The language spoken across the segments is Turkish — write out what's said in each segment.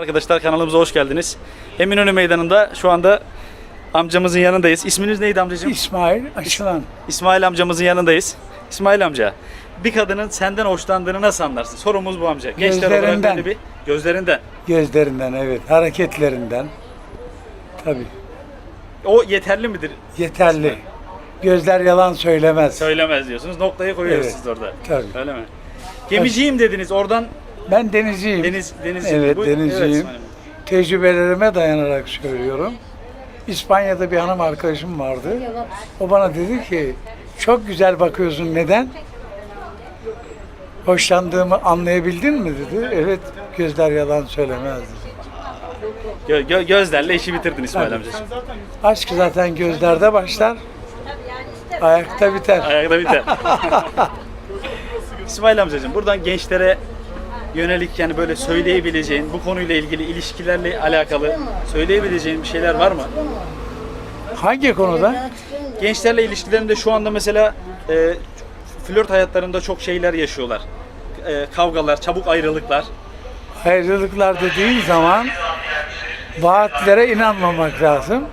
Arkadaşlar kanalımıza hoş geldiniz. Eminönü Meydanı'nda şu anda amcamızın yanındayız. İsminiz neydi amcacığım? İsmail Aşılan. İsmail amcamızın yanındayız. İsmail amca, bir kadının senden hoşlandığını nasıl anlarsın? Sorumuz bu amca. Gençler olarak Gözlerinden. böyle bir gözlerinden. Gözlerinden evet, hareketlerinden. Tabii O yeterli midir? yeterli. Gözler yalan söylemez. Söylemez diyorsunuz. Noktayı koyuyoruz Evet. orada. Tabii. Öyle mi? Gemiciyim dediniz. Oradan Ben denizciyim. deniz deniz Evet, Bu- denizciyim. Evet. Tecrübelerime dayanarak söylüyorum. İspanya'da bir hanım arkadaşım vardı. O bana dedi ki çok güzel bakıyorsun neden? Hoşlandığımı anlayabildin mi dedi. Evet gözler yalan söylemez dedi. Gö- gö- gözlerle işi bitirdin İsmail amcacığım. Aşk zaten gözlerde başlar. Ayakta biter. Ayakta biter. İsmail amcacığım buradan gençlere yönelik yani böyle söyleyebileceğin bu konuyla ilgili ilişkilerle alakalı söyleyebileceğin bir şeyler var mı? Hangi konuda? Gençlerle ilişkilerinde şu anda mesela e, flört hayatlarında çok şeyler yaşıyorlar. E, kavgalar, çabuk ayrılıklar. Ayrılıklar dediğin zaman vaatlere inanmamak lazım.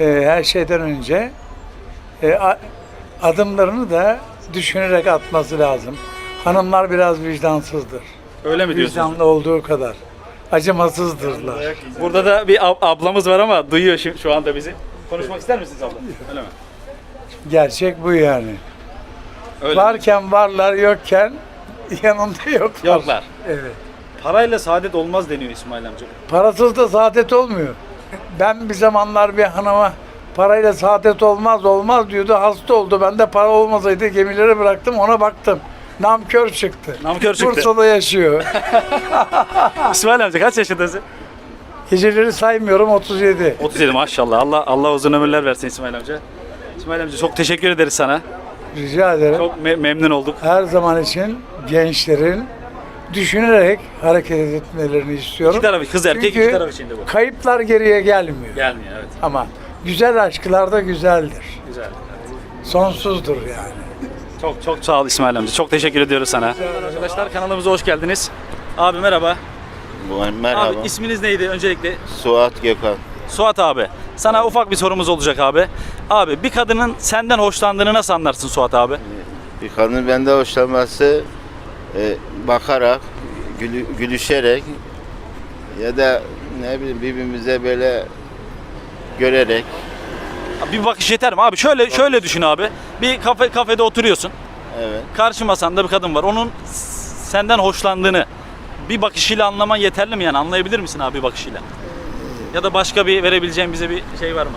Ee, her şeyden önce e, adımlarını da düşünerek atması lazım. Hanımlar biraz vicdansızdır. Öyle mi diyorsunuz? Vicdanlı olduğu kadar. Acımasızdırlar. Burada da bir ab- ablamız var ama duyuyor şu, şu anda bizi. Konuşmak ister misiniz abla? Öyle mi? Gerçek bu yani. Öyle. Varken varlar, yokken yanında yoklar. Yoklar. Evet. Parayla saadet olmaz deniyor İsmail amca. Parasız da saadet olmuyor. Ben bir zamanlar bir hanıma parayla saadet olmaz olmaz diyordu. Hasta oldu. Ben de para olmasaydı gemileri bıraktım ona baktım. Namkör çıktı. Namkör çıktı. Bursa'da yaşıyor. İsmail amca kaç yaşındasın? Geceleri saymıyorum 37. 37 maşallah. Allah Allah uzun ömürler versin İsmail amca. İsmail amca çok teşekkür ederiz sana. Rica ederim. Çok me- memnun olduk. Her zaman için gençlerin düşünerek hareket etmelerini istiyorum. İki taraf kız erkek Çünkü iki taraf içinde bu. Kayıplar geriye gelmiyor. Gelmiyor evet. Ama güzel aşklar da güzeldir. Güzel. Sonsuzdur yani. Çok çok sağ ol İsmail amca. Çok teşekkür ediyoruz sana. Arkadaşlar kanalımıza hoş geldiniz. Abi merhaba. Merhaba. Abi isminiz neydi öncelikle? Suat Gökhan. Suat abi. Sana ufak bir sorumuz olacak abi. Abi bir kadının senden hoşlandığını nasıl anlarsın Suat abi? Bir kadın bende hoşlanması e, bakarak, gülü- gülüşerek ya da ne bileyim birbirimize böyle görerek Bir bakış yeter mi abi? Şöyle şöyle düşün abi. Bir kafe kafede oturuyorsun. evet. Karşı masanda bir kadın var. Onun senden hoşlandığını bir bakışıyla anlaman yeterli mi yani? Anlayabilir misin abi bir bakışıyla? Ya da başka bir verebileceğin bize bir şey var mı?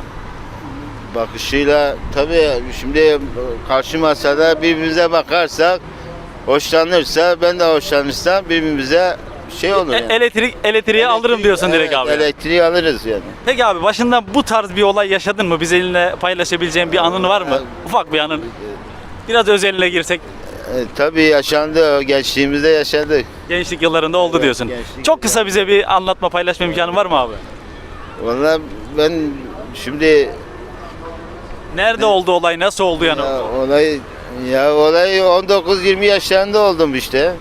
bakışıyla tabii şimdi karşı masada birbirimize bakarsak hoşlanırsa ben de hoşlanırsam birbirimize şey olur E- yani. elektrik elektriği alırım diyorsun direkt Evet, abi. Elektriği alırız yani. Peki abi başından bu tarz bir olay yaşadın mı? Biz elinle paylaşabileceğin bir anın var mı? Ufak bir anın. Biraz özeline girsek E, tabii yaşandı, o gençliğimizde yaşadık. gençlik yıllarında oldu Evet, diyorsun. gençlik Çok kısa bize bir anlatma paylaşma imkanı var mı abi? Vallahi ben şimdi Nerede oldu olay? Nasıl oldu yani? Ya olay ya olay 19-20 yaşlarında oldum işte.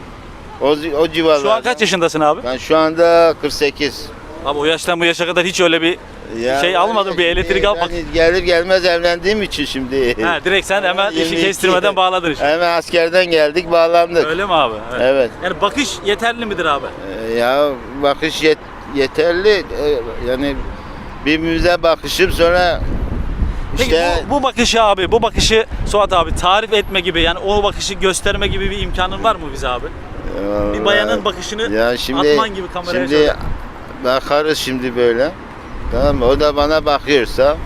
O o civarlarda. Şu an kaç yaşındasın abi? Ben şu anda 48. Abi o yaştan bu yaşa kadar hiç öyle bir Ya şey almadım bir elektrik ben almak. Gelir gelmez evlendiğim için şimdi. Ha direkt sen hemen işi 22. kestirmeden bağladın işte. Hemen askerden geldik bağlandık. Öyle mi abi? Evet. Yani bakış yeterli midir abi? Ee, Ya bakış yet- yeterli. Ee, Yani birbirimize bakışıp sonra Peki işte bu, bu bakışı abi, bu bakışı Suat abi tarif etme gibi yani o bakışı gösterme gibi bir imkanın var mı bize abi? Bir bayanın bakışını Ya şimdi atman gibi kameraya şimdi şöyle. bakarız şimdi böyle. Tamam mı? O da bana bakıyorsa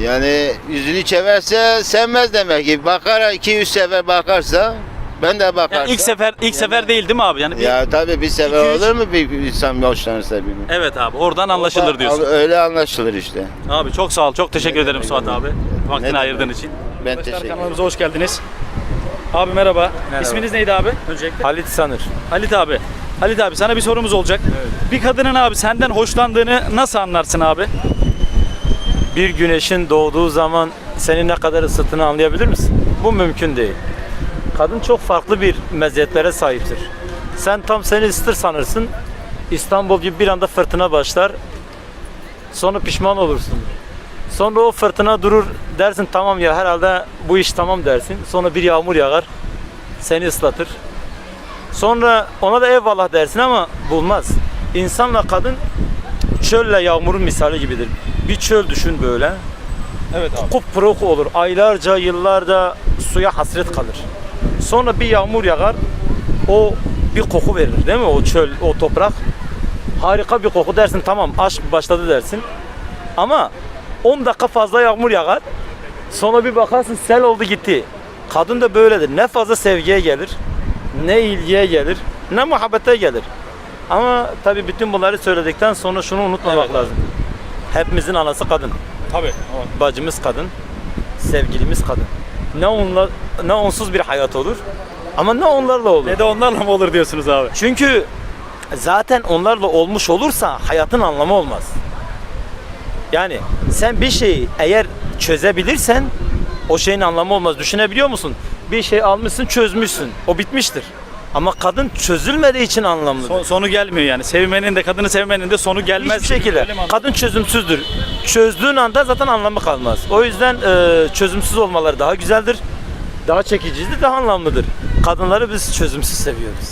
yani yüzünü çeverse sevmez demek ki. Bakar iki üç sefer bakarsa ben de bakarsam. Yani ilk sefer ilk sefer değil değil mi abi? Yani bir, Ya tabii bir sefer iki, üç- olur mu bir insan hoşlanırsa birini? Evet abi oradan anlaşılır diyorsun. Öyle anlaşılır işte. Abi çok sağ ol. Çok teşekkür Ne ederim Suat abi? Vaktini ayırdığın için. Ben teşekkür ederim. kanalımıza hoş geldiniz. Abi merhaba. İsminiz neydi abi? Öncelikle. Halit Sanır. Halit abi. Halit abi sana bir sorumuz olacak. Bir kadının abi senden hoşlandığını nasıl anlarsın abi? Bir güneşin doğduğu zaman seni ne kadar ısıttığını anlayabilir misin? Bu mümkün değil. Kadın çok farklı bir meziyetlere sahiptir. Sen tam seni ısıtır sanırsın İstanbul gibi bir anda fırtına başlar. Sonra pişman olursun. Sonra o fırtına durur dersin tamam ya herhalde bu iş tamam dersin. Sonra bir yağmur yağar. Seni ıslatır. Sonra ona da eyvallah dersin ama bulmaz. İnsanla kadın çölle yağmurun misali gibidir. Bir çöl düşün böyle. Evet abi. Kupkuru olur. Aylarca, yıllarca suya hasret kalır. Sonra bir yağmur yağar. O bir koku verir değil mi? O çöl, o toprak. Harika bir koku dersin. Tamam aşk başladı dersin. Ama 10 dakika fazla yağmur yağar. Sonra bir bakarsın sel oldu gitti. Kadın da böyledir. Ne fazla sevgiye gelir, ne ilgiye gelir, ne muhabbete gelir. Ama tabii bütün bunları söyledikten sonra şunu unutmamak Evet. lazım. Hepimizin anası kadın Tabii. bacımız kadın, sevgilimiz kadın. Ne onla ne onsuz bir hayat olur ama ne onlarla olur. Ne de onlarla mı olur diyorsunuz abi? Çünkü zaten onlarla olmuş olursa hayatın anlamı olmaz. Yani sen bir şeyi eğer çözebilirsen o şeyin anlamı olmaz. Düşünebiliyor musun? Bir şey almışsın, çözmüşsün. O bitmiştir. Ama kadın çözülmediği için anlamlıdır. Son- sonu gelmiyor yani. Sevmenin de kadını sevmenin de sonu gelmez. Hiçbir şekilde. Kadın çözümsüzdür. Çözdüğün anda zaten anlamı kalmaz. O yüzden e, çözümsüz olmaları daha güzeldir. Daha çekicidir, daha anlamlıdır. Kadınları biz çözümsüz seviyoruz.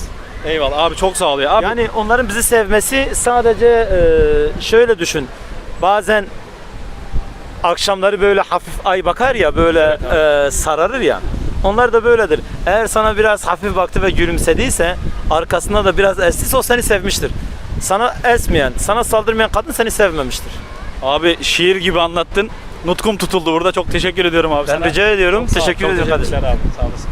Eyvallah abi çok sağ ol ya. Abi Yani onların bizi sevmesi sadece e, şöyle düşün. Bazen akşamları böyle hafif ay bakar ya böyle e, sararır ya. Onlar da böyledir. Eğer sana biraz hafif baktı ve gülümsediyse arkasında da biraz estiyse o seni sevmiştir. Sana esmeyen, sana saldırmayan kadın seni sevmemiştir. abi şiir gibi anlattın. Nutkum tutuldu burada. Çok teşekkür ediyorum abi Ben sana. rica ediyorum. Çok ol, Teşekkür çok ederim kardeşim. abi. Sağ olasın.